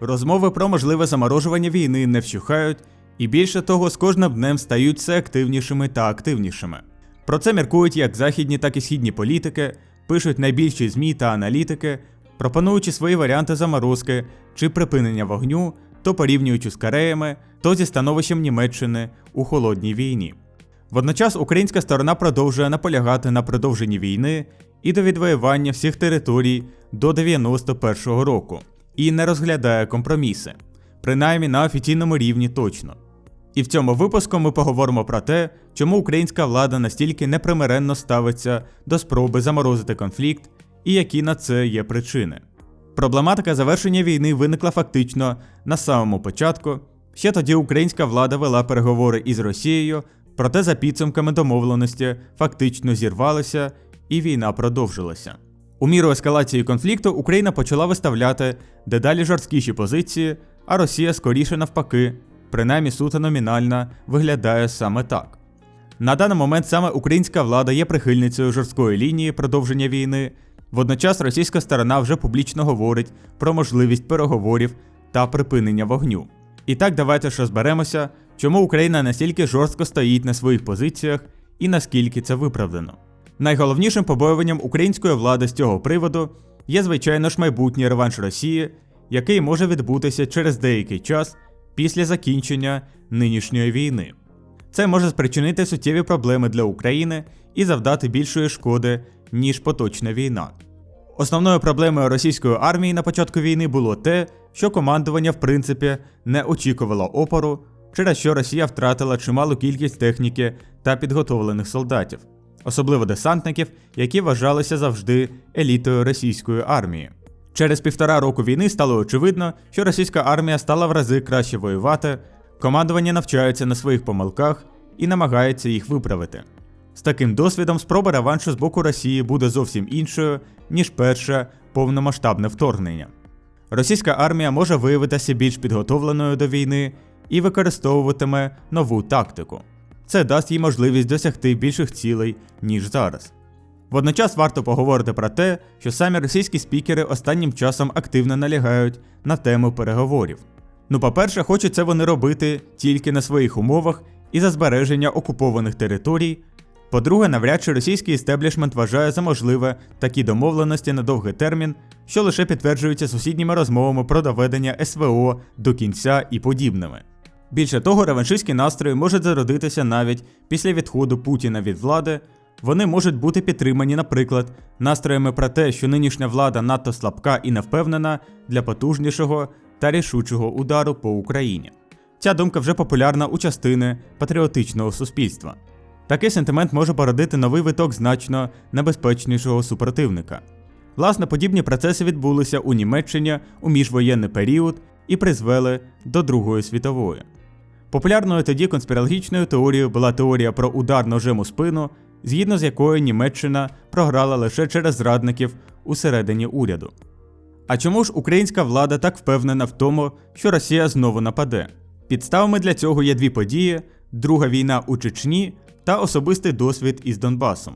Розмови про можливе заморожування війни не вщухають, і більше того, з кожним днем стають все активнішими та активнішими. Про це міркують як західні, так і східні політики, пишуть найбільші ЗМІ та аналітики, пропонуючи свої варіанти заморозки чи припинення вогню, то порівнюючи з Кореями, то зі становищем Німеччини у холодній війні. Водночас українська сторона продовжує наполягати на продовженні війни і до відвоювання всіх територій до 91-го року і не розглядає компроміси, принаймні на офіційному рівні точно. І в цьому випуску ми поговоримо про те, чому українська влада настільки непримиренно ставиться до спроби заморозити конфлікт і які на це є причини. Проблематика завершення війни виникла фактично на самому початку. Ще тоді українська влада вела переговори із Росією, проте за підсумками домовленості фактично зірвалися і війна продовжилася. У міру ескалації конфлікту Україна почала виставляти дедалі жорсткіші позиції, а Росія скоріше навпаки, принаймні суто номінальна, виглядає саме так. На даний момент саме українська влада є прихильницею жорсткої лінії продовження війни. Водночас російська сторона вже публічно говорить про можливість переговорів та припинення вогню. І так давайте ж розберемося, чому Україна настільки жорстко стоїть на своїх позиціях і наскільки це виправдано. Найголовнішим побоюванням української влади з цього приводу є, звичайно ж, майбутній реванш Росії, який може відбутися через деякий час після закінчення нинішньої війни. Це може спричинити суттєві проблеми для України і завдати більшої шкоди, ніж поточна війна. Основною проблемою російської армії на початку війни було те, що командування в принципі не очікувало опору, через що Росія втратила чималу кількість техніки та підготовлених солдатів, особливо десантників, які вважалися завжди елітою російської армії. Через півтора року війни стало очевидно, що російська армія стала в рази краще воювати, командування навчається на своїх помилках і намагається їх виправити. З таким досвідом спроба реваншу з боку Росії буде зовсім іншою, ніж перше повномасштабне вторгнення. Російська армія може виявитися більш підготовленою до війни і використовуватиме нову тактику. Це дасть їй можливість досягти більших цілей, ніж зараз. Водночас варто поговорити про те, що самі російські спікери останнім часом активно налягають на тему переговорів. Ну, по-перше, хочуть це вони робити тільки на своїх умовах і за збереження окупованих територій. По-друге, навряд чи російський істеблішмент вважає за можливе такі домовленості на довгий термін, що лише підтверджуються сусідніми розмовами про доведення СВО до кінця і подібними. Більше того, реваншистські настрої можуть зародитися навіть після відходу Путіна від влади. Вони можуть бути підтримані, наприклад, настроями про те, що нинішня влада надто слабка і невпевнена для потужнішого та рішучого удару по Україні. Ця думка вже популярна у частини патріотичного суспільства. Такий сентимент може породити новий виток значно небезпечнішого супротивника. Власне, подібні процеси відбулися у Німеччині у міжвоєнний період і призвели до Другої світової. Популярною тоді конспірологічною теорією була теорія про удар ножем у спину, згідно з якою Німеччина програла лише через зрадників усередині уряду. А чому ж українська влада так впевнена в тому, що Росія знову нападе? Підставами для цього є дві події: Друга війна у Чечні та особистий досвід із Донбасом.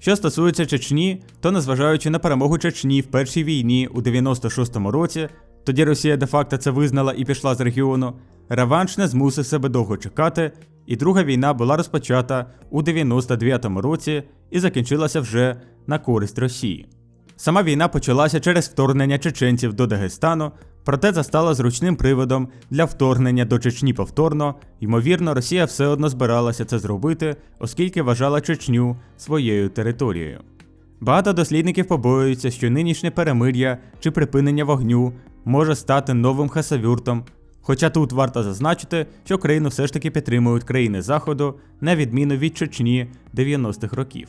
Що стосується Чечні, то незважаючи на перемогу Чечні в першій війні у 96-му році, тоді Росія де-факто це визнала і пішла з регіону, реванш не змусив себе довго чекати, і друга війна була розпочата у 99-му році і закінчилася вже на користь Росії. Сама війна почалася через вторгнення чеченців до Дагестану, проте застала зручним приводом для вторгнення до Чечні повторно. Ймовірно, Росія все одно збиралася це зробити, оскільки вважала Чечню своєю територією. Багато дослідників побоюються, що нинішнє перемир'я чи припинення вогню може стати новим хасавюртом. Хоча тут варто зазначити, що країну все ж таки підтримують країни Заходу, на відміну від Чечні 90-х років.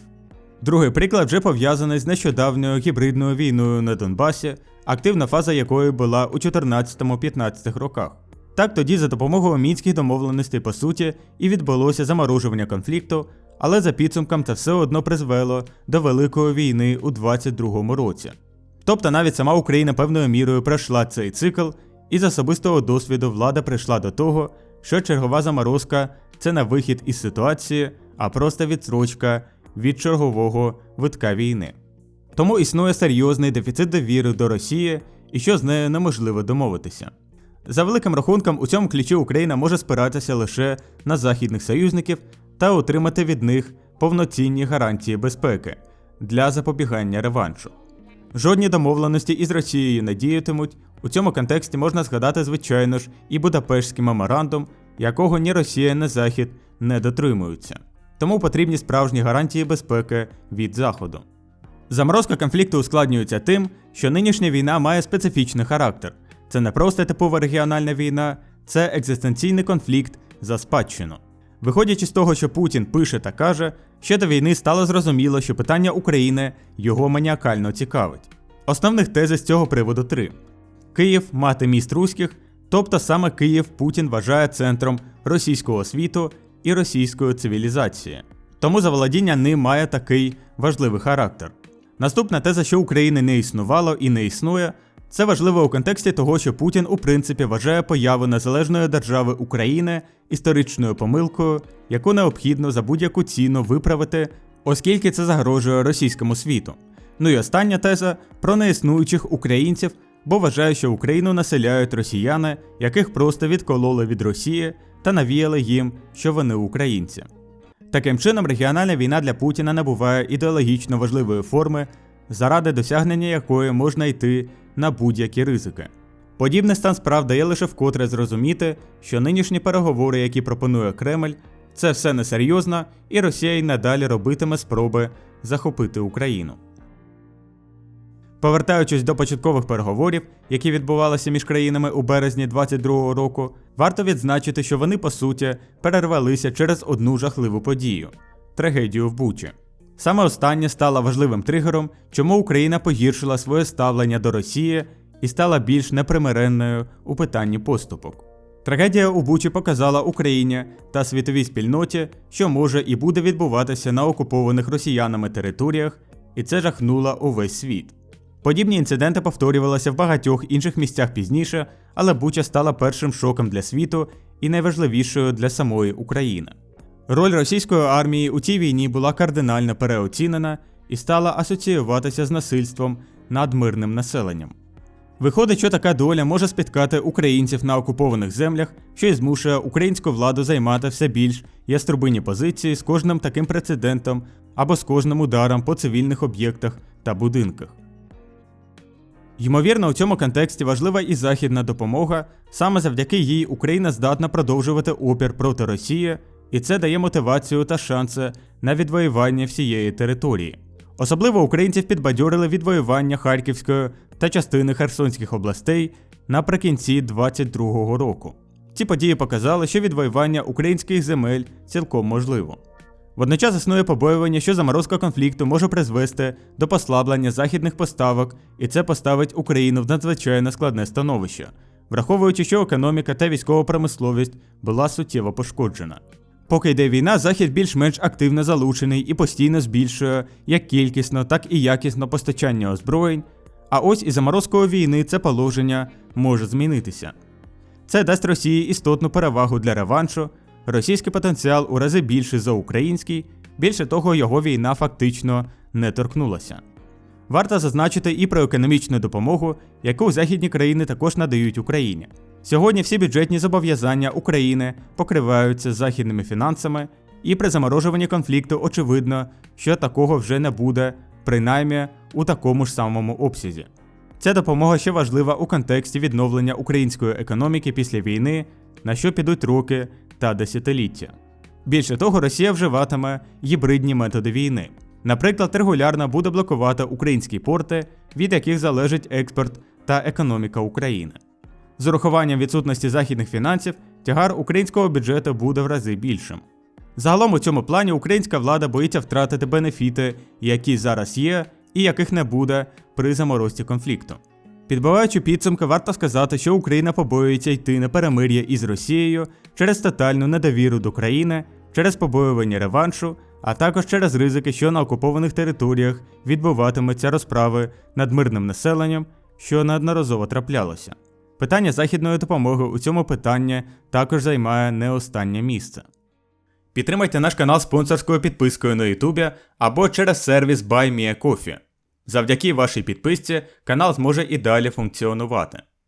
Другий приклад вже пов'язаний з нещодавньою гібридною війною на Донбасі, активна фаза якої була у 14-15 роках. Так тоді за допомогою мінських домовленостей по суті і відбулося заморожування конфлікту, але за підсумком це все одно призвело до Великої війни у 22-му році. Тобто навіть сама Україна певною мірою пройшла цей цикл, і з особистого досвіду влада прийшла до того, що чергова заморозка це не вихід із ситуації, а просто відсрочка від чергового витка війни. Тому існує серйозний дефіцит довіри до Росії і що з нею неможливо домовитися. За великим рахунком, у цьому ключі Україна може спиратися лише на західних союзників та отримати від них повноцінні гарантії безпеки для запобігання реваншу. Жодні домовленості із Росією не діятимуть. У цьому контексті можна згадати, звичайно ж, і Будапештський меморандум, якого ні Росія, ні Захід не дотримуються. Тому потрібні справжні гарантії безпеки від Заходу. Заморозка конфлікту ускладнюється тим, що нинішня війна має специфічний характер. Це не просто типова регіональна війна, це екзистенційний конфлікт за спадщину. Виходячи з того, що Путін пише та каже, ще до війни стало зрозуміло, що питання України його маніакально цікавить. Основних тези з цього приводу три: Київ мати міст руських, тобто саме Київ Путін вважає центром російського світу і російської цивілізації. Тому заволодіння ним має такий важливий характер. Наступна теза, що України не існувало і не існує, це важливо у контексті того, що Путін у принципі вважає появу незалежної держави України історичною помилкою, яку необхідно за будь-яку ціну виправити, оскільки це загрожує російському світу. Ну і остання теза про неіснуючих українців, бо вважає, що Україну населяють росіяни, яких просто відкололи від Росії та навіяли їм, що вони українці. Таким чином, регіональна війна для Путіна набуває ідеологічно важливої форми, заради досягнення якої можна йти на будь-які ризики. Подібний стан справ дає лише вкотре зрозуміти, що нинішні переговори, які пропонує Кремль, це все несерйозно, і Росія й надалі робитиме спроби захопити Україну. Повертаючись до початкових переговорів, які відбувалися між країнами у березні 22-го року, варто відзначити, що вони по суті перервалися через одну жахливу подію трагедію в Бучі. Саме останнє стало важливим тригером, чому Україна погіршила своє ставлення до Росії і стала більш непримиренною у питанні поступок. Трагедія у Бучі показала Україні та світовій спільноті, що може і буде відбуватися на окупованих росіянами територіях, і це жахнуло увесь світ. Подібні інциденти повторювалися в багатьох інших місцях пізніше, але Буча стала першим шоком для світу і найважливішою для самої України. Роль російської армії у цій війні була кардинально переоцінена і стала асоціюватися з насильством над мирним населенням. Виходить, що така доля може спіткати українців на окупованих землях, що й змушує українську владу займати все більш яструбині позиції з кожним таким прецедентом або з кожним ударом по цивільних об'єктах та будинках. Ймовірно, у цьому контексті важлива і західна допомога, саме завдяки їй Україна здатна продовжувати опір проти Росії, і це дає мотивацію та шанси на відвоювання всієї території. Особливо українців підбадьорили відвоювання Харківської та частини Херсонських областей наприкінці 22-го року. Ці події показали, що відвоювання українських земель цілком можливо. Водночас існує побоювання, що заморозка конфлікту може призвести до послаблення західних поставок, і це поставить Україну в надзвичайно складне становище, враховуючи, що економіка та військова промисловість була суттєво пошкоджена. Поки йде війна, захід більш-менш активно залучений і постійно збільшує як кількісно, так і якісно постачання озброєнь. А ось і заморозкою війни це положення може змінитися. Це дасть Росії істотну перевагу для реваншу. Російський потенціал у рази більший за український, більше того, його війна фактично не торкнулася. Варто зазначити і про економічну допомогу, яку західні країни також надають Україні. Сьогодні всі бюджетні зобов'язання України покриваються західними фінансами, і при заморожуванні конфлікту очевидно, що такого вже не буде, принаймні у такому ж самому обсязі. Ця допомога ще важлива у контексті відновлення української економіки після війни, на що підуть роки та десятиліття. Більше того, Росія вживатиме гібридні методи війни. Наприклад, регулярно буде блокувати українські порти, від яких залежить експорт та економіка України. З урахуванням відсутності західних фінансів, тягар українського бюджету буде в рази більшим. Загалом у цьому плані українська влада боїться втратити бенефіти, які зараз є, і яких не буде при заморозці конфлікту. Підбиваючи підсумки, варто сказати, що Україна побоюється йти на перемир'я із Росією через тотальну недовіру до країни, через побоювання реваншу, а також через ризики, що на окупованих територіях відбуватимуться розправи над мирним населенням, що неодноразово траплялося. Питання західної допомоги у цьому питанні також займає не останнє місце. Підтримайте наш канал спонсорською підпискою на Ютубі або через сервіс BuyMeACoffee. Завдяки вашій підписці канал зможе і далі функціонувати.